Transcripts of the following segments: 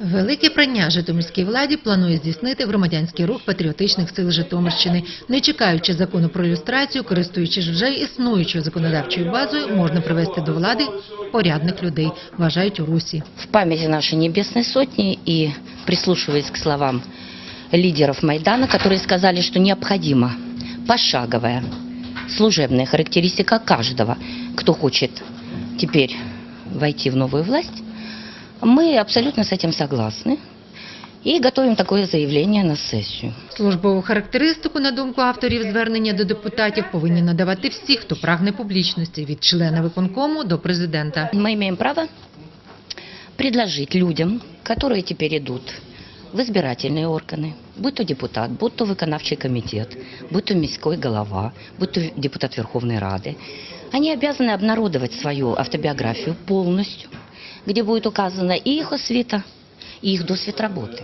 Велике прання Житомирській владі планує здійснити громадянський рух патріотичних сил Житомирщини. Не чекаючи закону про люстрацію, користуючись вже існуючою законодавчою базою, можна привести до влади порядних людей, вважають у Русі. в памяти нашей Небесной Сотни и прислушиваясь к словам лидеров Майдана, которые сказали, что необходима пошаговая служебная характеристика каждого, кто хочет теперь войти в новую власть, мы абсолютно с этим согласны и готовим такое заявление на сессию. Службову характеристику, на думку авторів звернення до депутатів, повинні надавати всі, хто прагне публічності, від члена виконкому до президента. Мы имеем право предложить людям, которые теперь идут в избирательные органы, будь то депутат, будь то виконавчий комитет, будь то міський голова, будь то депутат Верховной Рады, они обязаны обнародовать свою автобиографию полностью, где будет указана и их освита, и их досвид работы.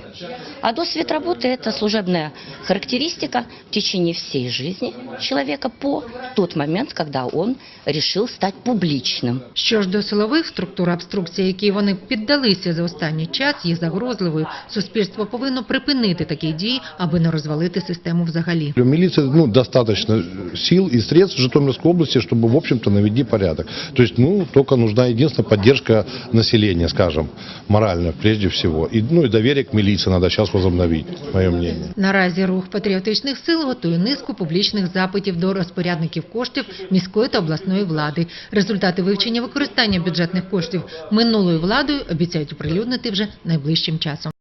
А досвид работы – это служебная характеристика в течение всей жизни человека по тот момент, когда он решил стать публичным. Що ж до силових структур обструкції, які вони піддалися за останній час, є загрозливою. Суспільство повинно припинити такі дії, аби не розвалити систему взагалі. У милиции ну, достаточно сил и средств в Житомирской области, чтобы, в общем-то, наведи порядок. То есть, ну, только нужна единственная поддержка населения, скажем, морально, прежде Всего. І ну, і довір'я к міліції треба зараз возобновити, моє мнення. Наразі рух патріотичних сил готує низку публічних запитів до розпорядників коштів міської та обласної влади. Результати вивчення використання бюджетних коштів минулою владою обіцяють оприлюднити вже найближчим часом.